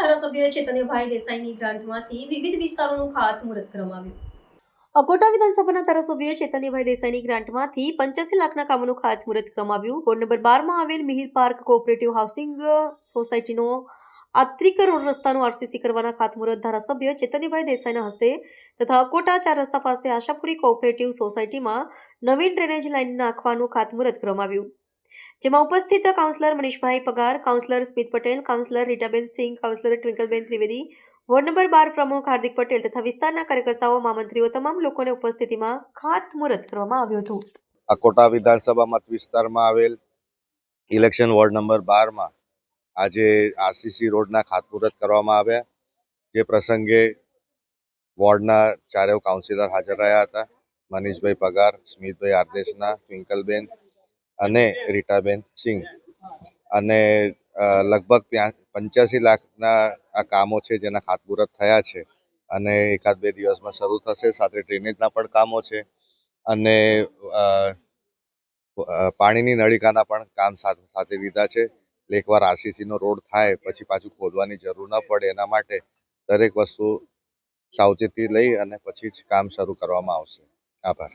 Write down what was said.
ધારાસભ્ય ચેતન્યભાઈ દેસાઈની ગ્રાન્ટમાંથી વિવિધ વિસ્તારોનું ખાતમુહૂર્ત કરવામાં આવ્યું. અકોટા વિધાનસભાના ધારાસભ્ય ચેતન્યભાઈ દેસાઈની ગ્રાન્ટમાંથી પંચ્યાસી લાખના કામોનું ખાતમુહૂર્ત કરવામાં આવ્યું. વોર્ડ નંબર બારમાં આવેલ મિહિર પાર્ક કોઓપરેટિવ હાઉસિંગ સોસાયટીનો આત્રિક રોડ રસ્તાનું આરસીસી કરવાના ખાતમુહૂર્ત ધારાસભ્ય ચેતન્યભાઈ દેસાઈના હસ્તે તથા અકોટા ચાર રસ્તા પાસે આશાપુરી કોઓપરેટિવ સોસાયટીમાં નવીન ડ્રેનેજ લાઇન નાખવાનું ખાતમુહૂર્ત કરવામાં આવ્યું. જેમાં ઉપસ્થિત councillor Manishbhai Pagar councillor Smit Patel councillor Ritaben Singh councillor Twinkleben Trivedi, ward number બાર પ્રમુખ હાર્દિક પટેલ તથા વિસ્તારના કાર્યકર્તાઓ, મહામંત્રીઓ તમામ લોકોને ઉપસ્થિતિમાં ખાતમુહૂર્ત કરવામાં આવ્યું હતું. અકોટા વિધાનસભા મત વિસ્તારમાં આવેલ ઇલેક્શન વોર્ડ નંબર બારમાં આજે આરસીસી રોડના ખાતમુહૂર્ત કરવામાં આવ્યા. જે પ્રસંગે વોર્ડના ચારેય કાઉન્સિલર હાજર રહ્યા હતા. મનીષભાઈ પગાર, સ્મિતભાઈ આરદેશના, ટ્વિંકલબેન અને રીટાબેન સિંહ અને લગભગ પંચ્યાસી લાખના આ કામો છે જેના ખાતમુહૂર્ત થયા છે. અને એકાદ બે દિવસમાં શરૂ થશે, સાથે ડ્રેનેજના પણ કામો છે. અને પાણીની નળિકાના પણ કામ સાથે લીધા છે. એટલે એકવાર આરસીસીનો રોડ થાય, પછી પાછું ખોદવાની જરૂર ન પડે એના માટે દરેક વસ્તુ સાવચેતી લઈ અને પછી જ કામ શરૂ કરવામાં આવશે. આભાર.